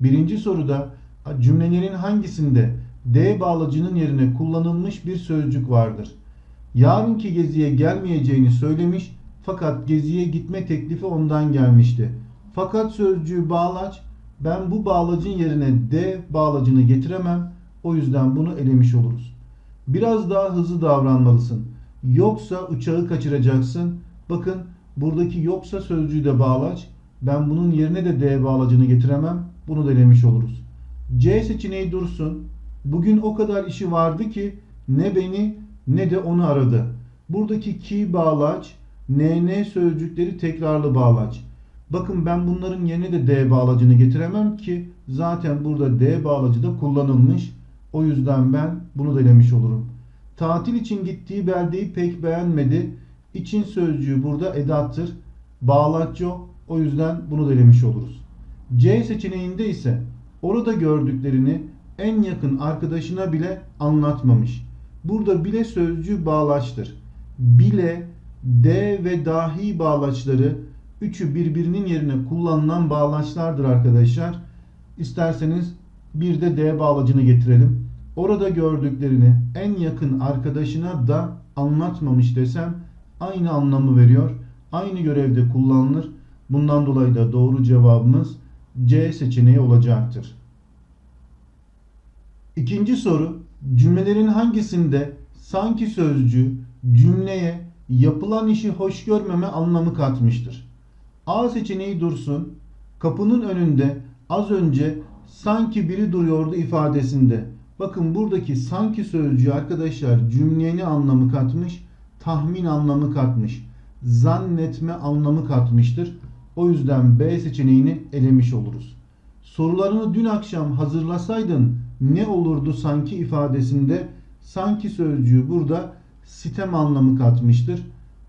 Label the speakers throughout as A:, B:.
A: Birinci soruda cümlelerin hangisinde D bağlacının yerine kullanılmış bir sözcük vardır? Yarınki geziye gelmeyeceğini söylemiş fakat geziye gitme teklifi ondan gelmişti. Fakat sözcüğü bağlaç ben bu bağlacın yerine D bağlacını getiremem. O yüzden bunu elemiş oluruz. Biraz daha hızlı davranmalısın. Yoksa uçağı kaçıracaksın. Bakın buradaki yoksa sözcüğü de bağlaç. Ben bunun yerine de D bağlacını getiremem. Bunu da elemiş oluruz. C seçeneği dursun. Bugün o kadar işi vardı ki ne beni ne de onu aradı. Buradaki ki bağlaç, NN sözcükleri tekrarlı bağlaç. Bakın ben bunların yerine de D bağlacını getiremem ki zaten burada D bağlacı da kullanılmış. O yüzden ben bunu da elemiş olurum. Tatil için gittiği beldeyi pek beğenmedi. İçin sözcüğü burada edattır. Bağlaç yok. O yüzden bunu da elemiş oluruz. C seçeneğinde ise orada gördüklerini en yakın arkadaşına bile anlatmamış. Burada bile sözcüğü bağlaçtır. Bile, D ve dahi bağlaçları üçü birbirinin yerine kullanılan bağlaçlardır arkadaşlar. İsterseniz bir de D bağlacını getirelim. Orada gördüklerini en yakın arkadaşına da anlatmamış desem aynı anlamı veriyor. Aynı görevde kullanılır. Bundan dolayı da doğru cevabımız C seçeneği olacaktır. İkinci soru cümlelerin hangisinde sanki sözcüğü cümleye yapılan işi hoş görmeme anlamı katmıştır? A seçeneği dursun. Kapının önünde az önce sanki biri duruyordu ifadesinde. Bakın buradaki sanki sözcüğü arkadaşlar cümleye ne anlamı katmış? Tahmin anlamı katmış. Zannetme anlamı katmıştır. O yüzden B seçeneğini elemiş oluruz. Sorularını dün akşam hazırlasaydın ne olurdu sanki ifadesinde sanki sözcüğü burada sitem anlamı katmıştır.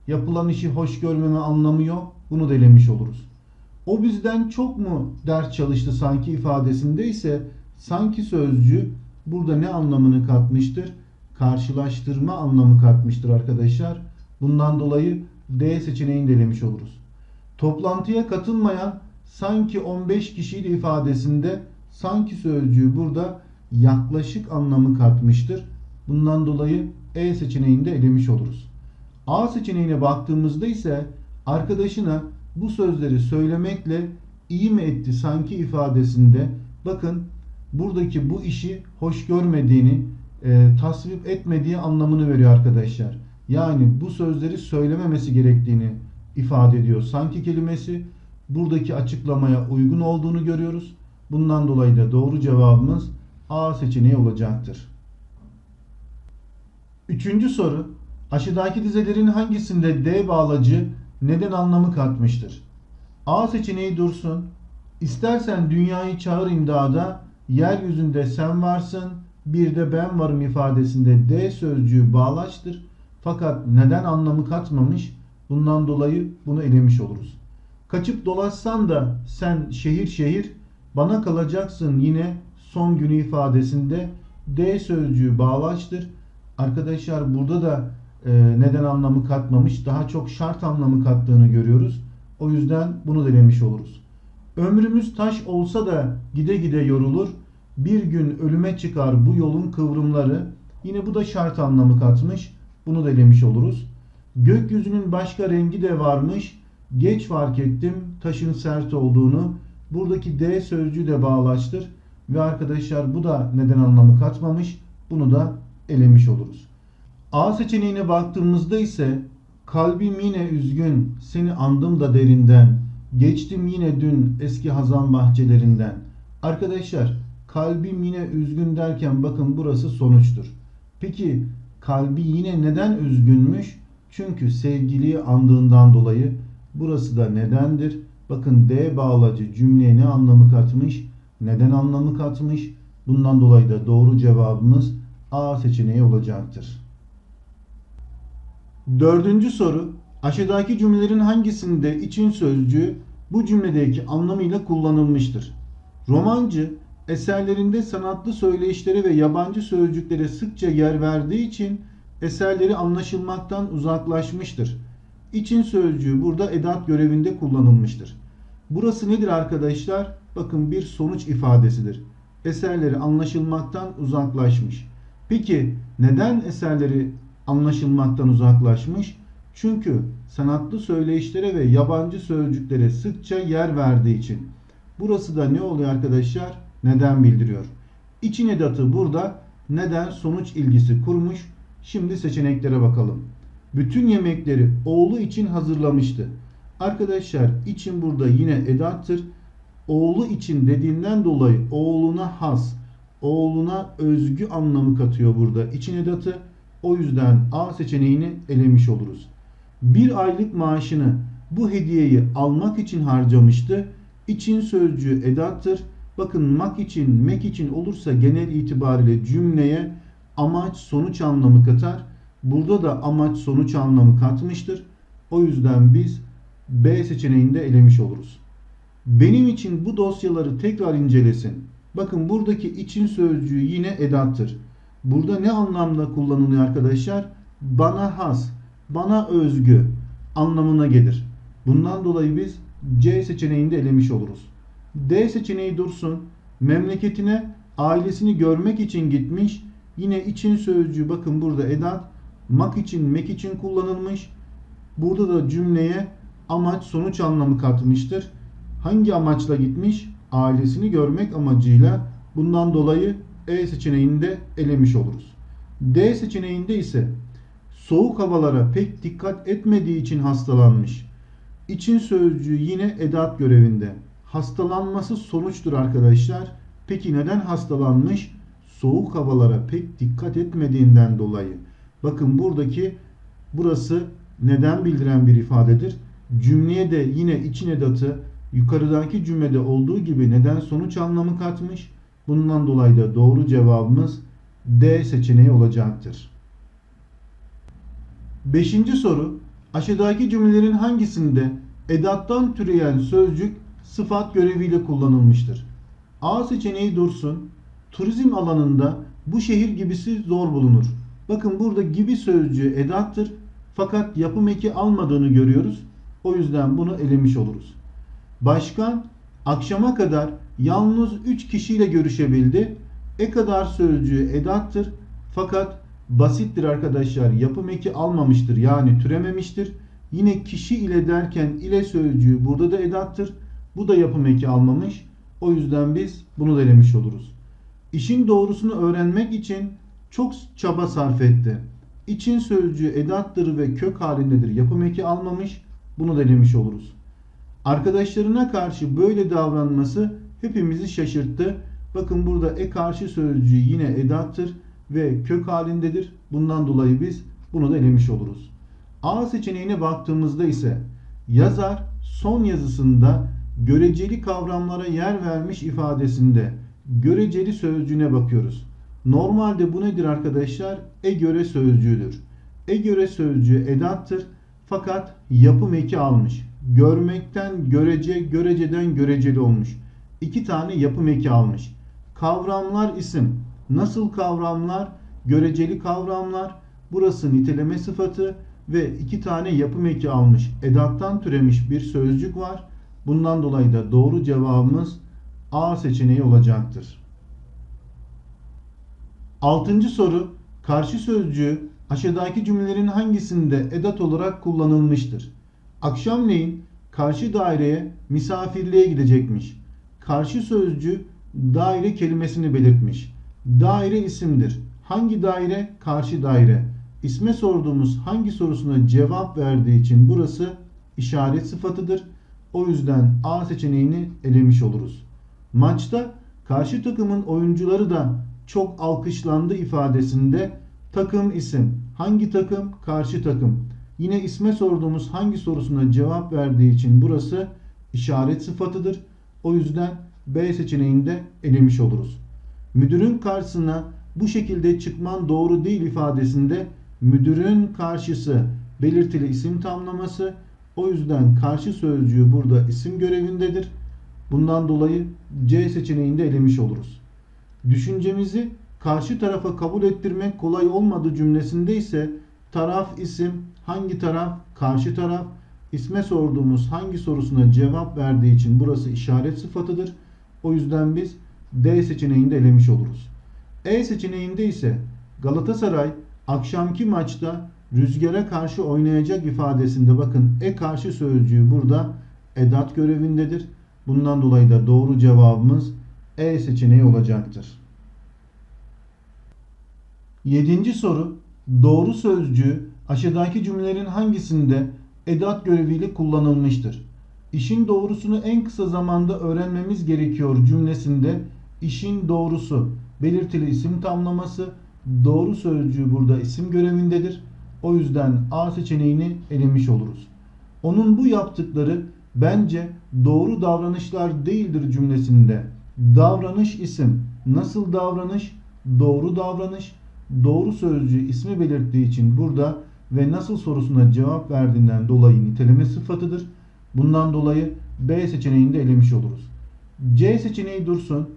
A: Yapılan işi hoş görmeme anlamı yok. Bunu da elemiş oluruz. O bizden çok mu ders çalıştı sanki ifadesinde ise sanki sözcüğü burada ne anlamını katmıştır? Karşılaştırma anlamı katmıştır arkadaşlar. Bundan dolayı D seçeneğini de elemiş oluruz. Toplantıya katılmayan sanki 15 kişiydi ifadesinde sanki sözcüğü burada yaklaşık anlamı katmıştır. Bundan dolayı E seçeneğini de elemiş oluruz. A seçeneğine baktığımızda ise arkadaşına bu sözleri söylemekle iyi mi etti sanki ifadesinde bakın buradaki bu işi hoş görmediğini e, tasvip etmediği anlamını veriyor arkadaşlar. Yani bu sözleri söylememesi gerektiğini ifade ediyor. Sanki kelimesi buradaki açıklamaya uygun olduğunu görüyoruz. Bundan dolayı da doğru cevabımız A seçeneği olacaktır. Üçüncü soru. Aşağıdaki dizelerin hangisinde D bağlacı neden anlamı katmıştır? A seçeneği dursun. İstersen dünyayı çağır imdada, yeryüzünde sen varsın, bir de ben varım ifadesinde D sözcüğü bağlaçtır. Fakat neden anlamı katmamış? Bundan dolayı bunu elemiş oluruz. Kaçıp dolaşsan da sen şehir şehir bana kalacaksın yine son günü ifadesinde D sözcüğü bağlaçtır. Arkadaşlar burada da e, neden anlamı katmamış daha çok şart anlamı kattığını görüyoruz. O yüzden bunu denemiş oluruz. Ömrümüz taş olsa da gide gide yorulur. Bir gün ölüme çıkar bu yolun kıvrımları. Yine bu da şart anlamı katmış. Bunu da elemiş oluruz. Gökyüzünün başka rengi de varmış. Geç fark ettim taşın sert olduğunu. Buradaki D sözcüğü de bağlaçtır. Ve arkadaşlar bu da neden anlamı katmamış. Bunu da elemiş oluruz. A seçeneğine baktığımızda ise kalbim yine üzgün, seni andım da derinden, geçtim yine dün eski hazan bahçelerinden. Arkadaşlar kalbim yine üzgün derken bakın burası sonuçtur. Peki kalbi yine neden üzgünmüş? Çünkü sevgiliyi andığından dolayı burası da nedendir. Bakın D bağlacı cümleye ne anlamı katmış? Neden anlamı katmış? Bundan dolayı da doğru cevabımız A seçeneği olacaktır. Dördüncü soru. Aşağıdaki cümlelerin hangisinde için sözcüğü bu cümledeki anlamıyla kullanılmıştır? Romancı eserlerinde sanatlı söyleyişlere ve yabancı sözcüklere sıkça yer verdiği için eserleri anlaşılmaktan uzaklaşmıştır. İçin sözcüğü burada edat görevinde kullanılmıştır. Burası nedir arkadaşlar? bakın bir sonuç ifadesidir. Eserleri anlaşılmaktan uzaklaşmış. Peki neden eserleri anlaşılmaktan uzaklaşmış? Çünkü sanatlı söyleyişlere ve yabancı sözcüklere sıkça yer verdiği için. Burası da ne oluyor arkadaşlar? Neden bildiriyor. İçin edatı burada neden sonuç ilgisi kurmuş. Şimdi seçeneklere bakalım. Bütün yemekleri oğlu için hazırlamıştı. Arkadaşlar için burada yine edattır. Oğlu için dediğinden dolayı oğluna has, oğluna özgü anlamı katıyor burada için edatı. O yüzden A seçeneğini elemiş oluruz. Bir aylık maaşını bu hediyeyi almak için harcamıştı. İçin sözcüğü edattır. Bakın mak için, mek için olursa genel itibariyle cümleye amaç sonuç anlamı katar. Burada da amaç sonuç anlamı katmıştır. O yüzden biz B seçeneğinde elemiş oluruz. Benim için bu dosyaları tekrar incelesin. Bakın buradaki için sözcüğü yine edattır. Burada ne anlamda kullanılıyor arkadaşlar? Bana has, bana özgü anlamına gelir. Bundan dolayı biz C seçeneğinde elemiş oluruz. D seçeneği dursun. Memleketine ailesini görmek için gitmiş. Yine için sözcüğü bakın burada edat mak için mek için kullanılmış. Burada da cümleye amaç sonuç anlamı katmıştır. Hangi amaçla gitmiş? Ailesini görmek amacıyla. Bundan dolayı E seçeneğinde elemiş oluruz. D seçeneğinde ise soğuk havalara pek dikkat etmediği için hastalanmış. İçin sözcüğü yine edat görevinde. Hastalanması sonuçtur arkadaşlar. Peki neden hastalanmış? Soğuk havalara pek dikkat etmediğinden dolayı. Bakın buradaki burası neden bildiren bir ifadedir. Cümleye de yine için edatı yukarıdaki cümlede olduğu gibi neden sonuç anlamı katmış. Bundan dolayı da doğru cevabımız D seçeneği olacaktır. Beşinci soru. Aşağıdaki cümlelerin hangisinde edattan türeyen sözcük sıfat göreviyle kullanılmıştır? A seçeneği dursun. Turizm alanında bu şehir gibisi zor bulunur. Bakın burada gibi sözcüğü edattır. Fakat yapım eki almadığını görüyoruz. O yüzden bunu elemiş oluruz. Başkan akşama kadar yalnız 3 kişiyle görüşebildi. E kadar sözcüğü edattır. Fakat basittir arkadaşlar. Yapım eki almamıştır. Yani türememiştir. Yine kişi ile derken ile sözcüğü burada da edattır. Bu da yapım eki almamış. O yüzden biz bunu da elemiş oluruz. İşin doğrusunu öğrenmek için çok çaba sarf etti. İçin sözcüğü edattır ve kök halindedir. Yapım eki almamış. Bunu da oluruz. Arkadaşlarına karşı böyle davranması hepimizi şaşırttı. Bakın burada e karşı sözcüğü yine edattır ve kök halindedir. Bundan dolayı biz bunu da elemiş oluruz. A seçeneğine baktığımızda ise yazar son yazısında göreceli kavramlara yer vermiş ifadesinde göreceli sözcüğüne bakıyoruz. Normalde bu nedir arkadaşlar? E göre sözcüğüdür. E göre sözcüğü edattır fakat yapım eki almış. Görmekten görece, göreceden göreceli olmuş. İki tane yapım eki almış. Kavramlar isim. Nasıl kavramlar? Göreceli kavramlar. Burası niteleme sıfatı ve iki tane yapım eki almış. Edattan türemiş bir sözcük var. Bundan dolayı da doğru cevabımız A seçeneği olacaktır. Altıncı soru. Karşı sözcüğü aşağıdaki cümlelerin hangisinde edat olarak kullanılmıştır? Akşamleyin karşı daireye misafirliğe gidecekmiş. Karşı sözcü daire kelimesini belirtmiş. Daire isimdir. Hangi daire? Karşı daire. İsme sorduğumuz hangi sorusuna cevap verdiği için burası işaret sıfatıdır. O yüzden A seçeneğini elemiş oluruz. Maçta karşı takımın oyuncuları da çok alkışlandı ifadesinde takım isim. Hangi takım? Karşı takım. Yine isme sorduğumuz hangi sorusuna cevap verdiği için burası işaret sıfatıdır. O yüzden B seçeneğinde elemiş oluruz. Müdürün karşısına bu şekilde çıkman doğru değil ifadesinde müdürün karşısı belirtili isim tamlaması. O yüzden karşı sözcüğü burada isim görevindedir. Bundan dolayı C seçeneğinde elemiş oluruz. Düşüncemizi karşı tarafa kabul ettirmek kolay olmadığı cümlesinde ise taraf isim, hangi taraf? Karşı taraf. İsme sorduğumuz hangi sorusuna cevap verdiği için burası işaret sıfatıdır. O yüzden biz D seçeneğini de elemiş oluruz. E seçeneğinde ise Galatasaray akşamki maçta rüzgara karşı oynayacak ifadesinde bakın e karşı sözcüğü burada edat görevindedir. Bundan dolayı da doğru cevabımız E seçeneği olacaktır. Yedinci soru doğru sözcüğü aşağıdaki cümlelerin hangisinde edat göreviyle kullanılmıştır? İşin doğrusunu en kısa zamanda öğrenmemiz gerekiyor cümlesinde işin doğrusu belirtili isim tamlaması doğru sözcüğü burada isim görevindedir. O yüzden A seçeneğini elemiş oluruz. Onun bu yaptıkları bence doğru davranışlar değildir cümlesinde. Davranış isim. Nasıl davranış? Doğru davranış. Doğru sözcüğü ismi belirttiği için burada ve nasıl sorusuna cevap verdiğinden dolayı niteleme sıfatıdır. Bundan dolayı B seçeneğini de elemiş oluruz. C seçeneği dursun.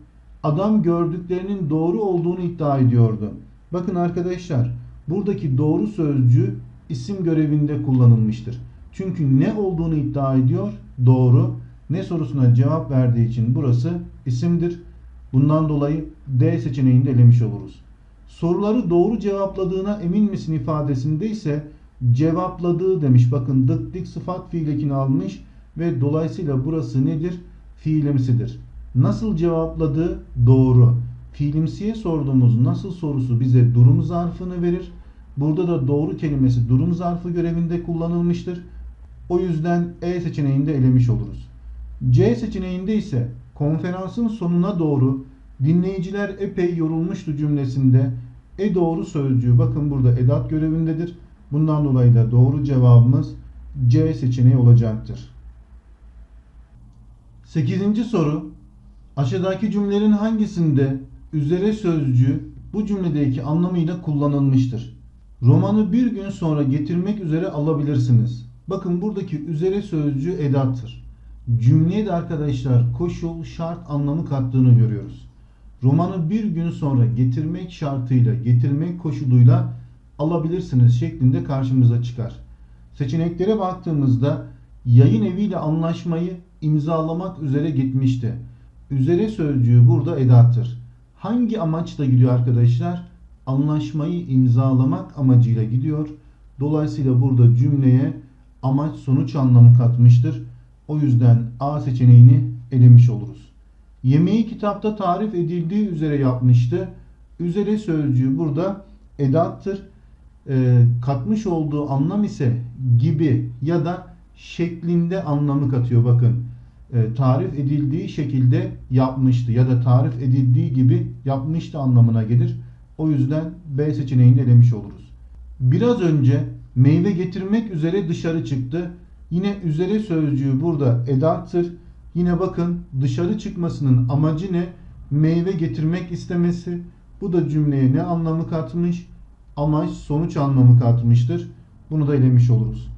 A: Adam gördüklerinin doğru olduğunu iddia ediyordu. Bakın arkadaşlar buradaki doğru sözcüğü isim görevinde kullanılmıştır. Çünkü ne olduğunu iddia ediyor? Doğru. Ne sorusuna cevap verdiği için burası isimdir. Bundan dolayı D seçeneğini de elemiş oluruz. Soruları doğru cevapladığına emin misin ifadesinde ise cevapladığı demiş. Bakın dık dik sıfat fiil ekini almış ve dolayısıyla burası nedir? Fiilimsidir. Nasıl cevapladığı doğru. Fiilimsiye sorduğumuz nasıl sorusu bize durum zarfını verir. Burada da doğru kelimesi durum zarfı görevinde kullanılmıştır. O yüzden E seçeneğinde elemiş oluruz. C seçeneğinde ise konferansın sonuna doğru dinleyiciler epey yorulmuştu cümlesinde e doğru sözcüğü bakın burada edat görevindedir. Bundan dolayı da doğru cevabımız C seçeneği olacaktır. 8. soru Aşağıdaki cümlelerin hangisinde üzere sözcüğü bu cümledeki anlamıyla kullanılmıştır? Romanı bir gün sonra getirmek üzere alabilirsiniz. Bakın buradaki üzere sözcüğü edattır. Cümleye de arkadaşlar koşul, şart anlamı kattığını görüyoruz. Romanı bir gün sonra getirmek şartıyla, getirmek koşuluyla alabilirsiniz şeklinde karşımıza çıkar. Seçeneklere baktığımızda yayın eviyle anlaşmayı imzalamak üzere gitmişti. Üzere sözcüğü burada edattır. Hangi amaçla gidiyor arkadaşlar? Anlaşmayı imzalamak amacıyla gidiyor. Dolayısıyla burada cümleye amaç sonuç anlamı katmıştır. O yüzden A seçeneğini elemiş oluruz. Yemeği kitapta tarif edildiği üzere yapmıştı. Üzere sözcüğü burada edattır. E, katmış olduğu anlam ise gibi ya da şeklinde anlamı katıyor bakın. E, tarif edildiği şekilde yapmıştı ya da tarif edildiği gibi yapmıştı anlamına gelir. O yüzden B seçeneğini elemiş oluruz. Biraz önce meyve getirmek üzere dışarı çıktı. Yine üzere sözcüğü burada edattır. Yine bakın dışarı çıkmasının amacı ne? Meyve getirmek istemesi. Bu da cümleye ne anlamı katmış? Amaç sonuç anlamı katmıştır. Bunu da elemiş oluruz.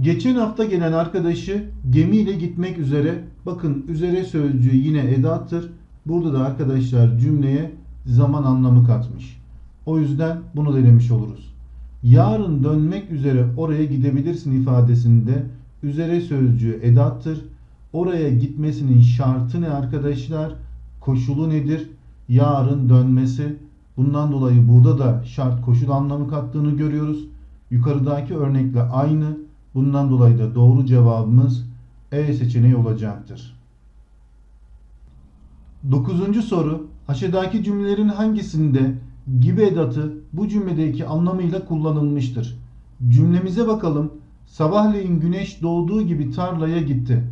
A: Geçen hafta gelen arkadaşı gemiyle gitmek üzere. Bakın üzere sözcüğü yine edattır. Burada da arkadaşlar cümleye zaman anlamı katmış. O yüzden bunu da elemiş oluruz. Yarın dönmek üzere oraya gidebilirsin ifadesinde üzere sözcüğü edattır. Oraya gitmesinin şartı ne arkadaşlar? Koşulu nedir? Yarın dönmesi. Bundan dolayı burada da şart koşul anlamı kattığını görüyoruz. Yukarıdaki örnekle aynı. Bundan dolayı da doğru cevabımız E seçeneği olacaktır. Dokuzuncu soru. Aşağıdaki cümlelerin hangisinde gibi edatı bu cümledeki anlamıyla kullanılmıştır? Cümlemize bakalım. Sabahleyin güneş doğduğu gibi tarlaya gitti.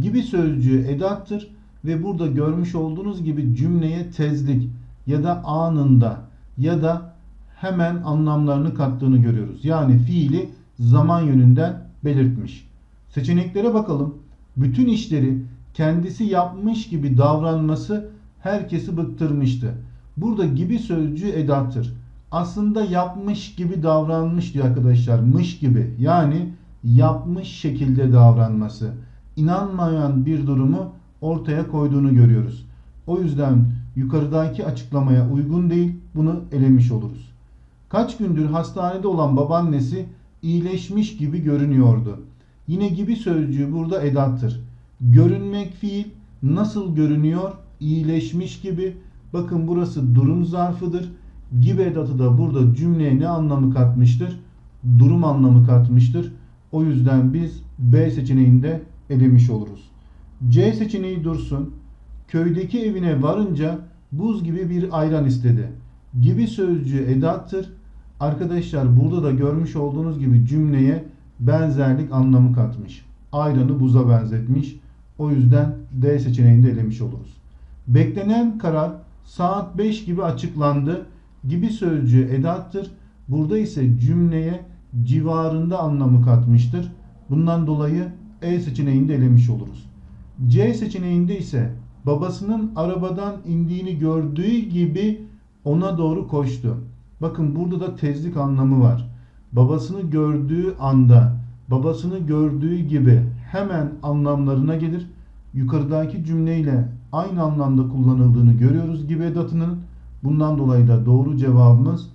A: Gibi sözcüğü edattır ve burada görmüş olduğunuz gibi cümleye tezlik ya da anında ya da hemen anlamlarını kattığını görüyoruz. Yani fiili zaman yönünden belirtmiş. Seçeneklere bakalım. Bütün işleri kendisi yapmış gibi davranması herkesi bıktırmıştı. Burada gibi sözcüğü edattır. Aslında yapmış gibi davranmış diyor arkadaşlar. Mış gibi. Yani yapmış şekilde davranması. İnanmayan bir durumu ortaya koyduğunu görüyoruz. O yüzden yukarıdaki açıklamaya uygun değil. Bunu elemiş oluruz. Kaç gündür hastanede olan babaannesi iyileşmiş gibi görünüyordu. Yine gibi sözcüğü burada edattır. Görünmek fiil nasıl görünüyor? iyileşmiş gibi. Bakın burası durum zarfıdır. Gibi edatı da burada cümleye ne anlamı katmıştır? Durum anlamı katmıştır. O yüzden biz B seçeneğinde elemiş oluruz. C seçeneği dursun. Köydeki evine varınca buz gibi bir ayran istedi. Gibi sözcüğü edattır. Arkadaşlar burada da görmüş olduğunuz gibi cümleye benzerlik anlamı katmış. Ayranı buza benzetmiş. O yüzden D seçeneğinde elemiş oluruz. Beklenen karar saat 5 gibi açıklandı. Gibi sözcüğü edattır. Burada ise cümleye civarında anlamı katmıştır. Bundan dolayı E seçeneğinde elemiş oluruz. C seçeneğinde ise babasının arabadan indiğini gördüğü gibi ona doğru koştu. Bakın burada da tezlik anlamı var. Babasını gördüğü anda, babasını gördüğü gibi hemen anlamlarına gelir. Yukarıdaki cümleyle aynı anlamda kullanıldığını görüyoruz gibi edatının. Bundan dolayı da doğru cevabımız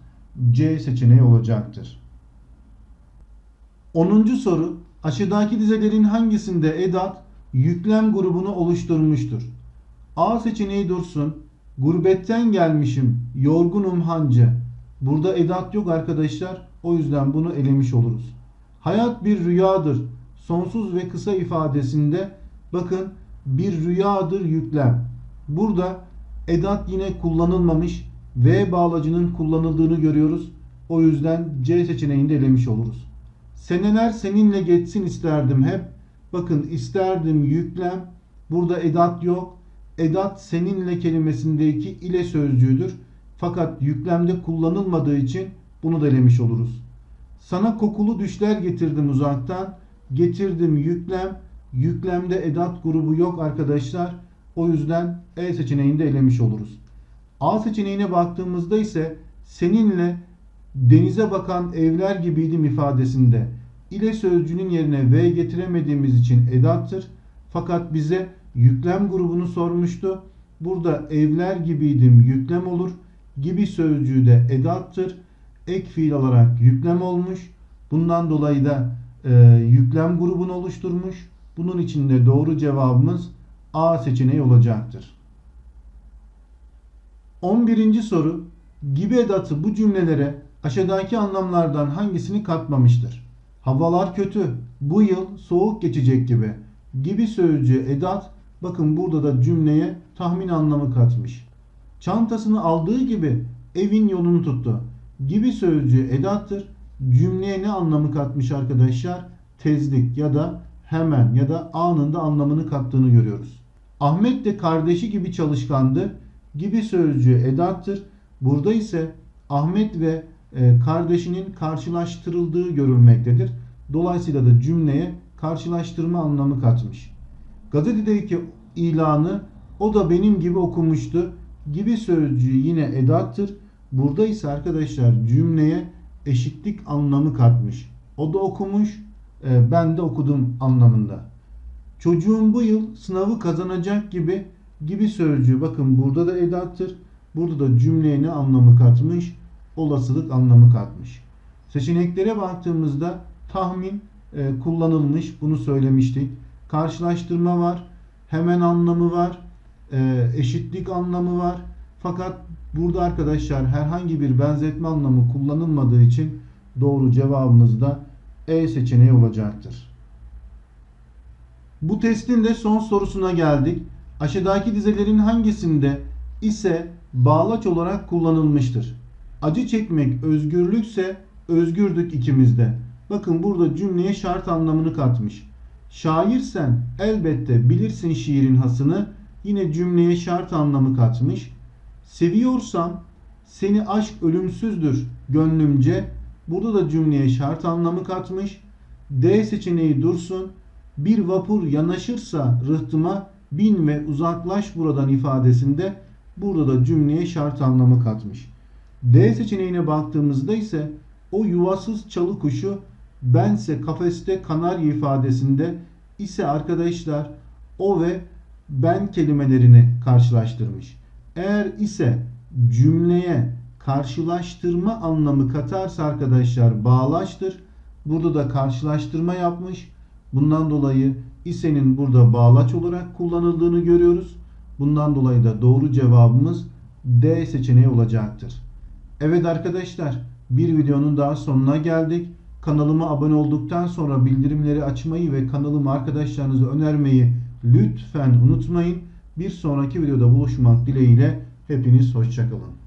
A: C seçeneği olacaktır. 10. soru aşağıdaki dizelerin hangisinde edat yüklem grubunu oluşturmuştur? A seçeneği dursun. Gurbetten gelmişim, yorgunum hancı. Burada edat yok arkadaşlar. O yüzden bunu elemiş oluruz. Hayat bir rüyadır. Sonsuz ve kısa ifadesinde bakın bir rüyadır yüklem. Burada edat yine kullanılmamış. V bağlacının kullanıldığını görüyoruz. O yüzden C seçeneğinde elemiş oluruz. Seneler seninle geçsin isterdim hep. Bakın isterdim yüklem. Burada edat yok. Edat seninle kelimesindeki ile sözcüğüdür. Fakat yüklemde kullanılmadığı için bunu da elemiş oluruz. Sana kokulu düşler getirdim uzaktan. Getirdim yüklem. Yüklemde edat grubu yok arkadaşlar. O yüzden E seçeneğinde elemiş oluruz. A seçeneğine baktığımızda ise seninle denize bakan evler gibiydim ifadesinde ile sözcüğünün yerine V getiremediğimiz için edattır. Fakat bize yüklem grubunu sormuştu. Burada evler gibiydim yüklem olur. Gibi sözcüğü de edattır. Ek fiil olarak yüklem olmuş. Bundan dolayı da e, yüklem grubunu oluşturmuş. Bunun için de doğru cevabımız A seçeneği olacaktır. 11. soru gibi edatı bu cümlelere aşağıdaki anlamlardan hangisini katmamıştır? Havalar kötü. Bu yıl soğuk geçecek gibi. Gibi sözcüğü edat bakın burada da cümleye tahmin anlamı katmış. Çantasını aldığı gibi evin yolunu tuttu. Gibi sözcüğü edattır. Cümleye ne anlamı katmış arkadaşlar? Tezlik ya da hemen ya da anında anlamını kattığını görüyoruz. Ahmet de kardeşi gibi çalışkandı. Gibi sözcüğü edattır. Burada ise Ahmet ve e, kardeşinin karşılaştırıldığı görülmektedir. Dolayısıyla da cümleye karşılaştırma anlamı katmış. Gazetedeki ilanı o da benim gibi okumuştu. Gibi sözcüğü yine edattır. Burada ise arkadaşlar cümleye eşitlik anlamı katmış. O da okumuş, e, ben de okudum anlamında. Çocuğum bu yıl sınavı kazanacak gibi gibi sözcüğü bakın burada da edattır. Burada da cümleye ne anlamı katmış? Olasılık anlamı katmış. Seçeneklere baktığımızda tahmin e, kullanılmış. Bunu söylemiştik. Karşılaştırma var. Hemen anlamı var. E, eşitlik anlamı var. Fakat burada arkadaşlar herhangi bir benzetme anlamı kullanılmadığı için doğru cevabımız da E seçeneği olacaktır. Bu testin de son sorusuna geldik. Aşağıdaki dizelerin hangisinde ise bağlaç olarak kullanılmıştır? Acı çekmek özgürlükse özgürdük ikimizde. Bakın burada cümleye şart anlamını katmış. Şairsen elbette bilirsin şiirin hasını. Yine cümleye şart anlamı katmış. Seviyorsam seni aşk ölümsüzdür gönlümce. Burada da cümleye şart anlamı katmış. D seçeneği dursun. Bir vapur yanaşırsa rıhtıma bin ve uzaklaş buradan ifadesinde burada da cümleye şart anlamı katmış. D seçeneğine baktığımızda ise o yuvasız çalı kuşu bense kafeste kanarya ifadesinde ise arkadaşlar o ve ben kelimelerini karşılaştırmış. Eğer ise cümleye karşılaştırma anlamı katarsa arkadaşlar bağlaçtır. Burada da karşılaştırma yapmış. Bundan dolayı ise'nin burada bağlaç olarak kullanıldığını görüyoruz. Bundan dolayı da doğru cevabımız D seçeneği olacaktır. Evet arkadaşlar bir videonun daha sonuna geldik. Kanalıma abone olduktan sonra bildirimleri açmayı ve kanalımı arkadaşlarınıza önermeyi lütfen unutmayın. Bir sonraki videoda buluşmak dileğiyle hepiniz hoşçakalın.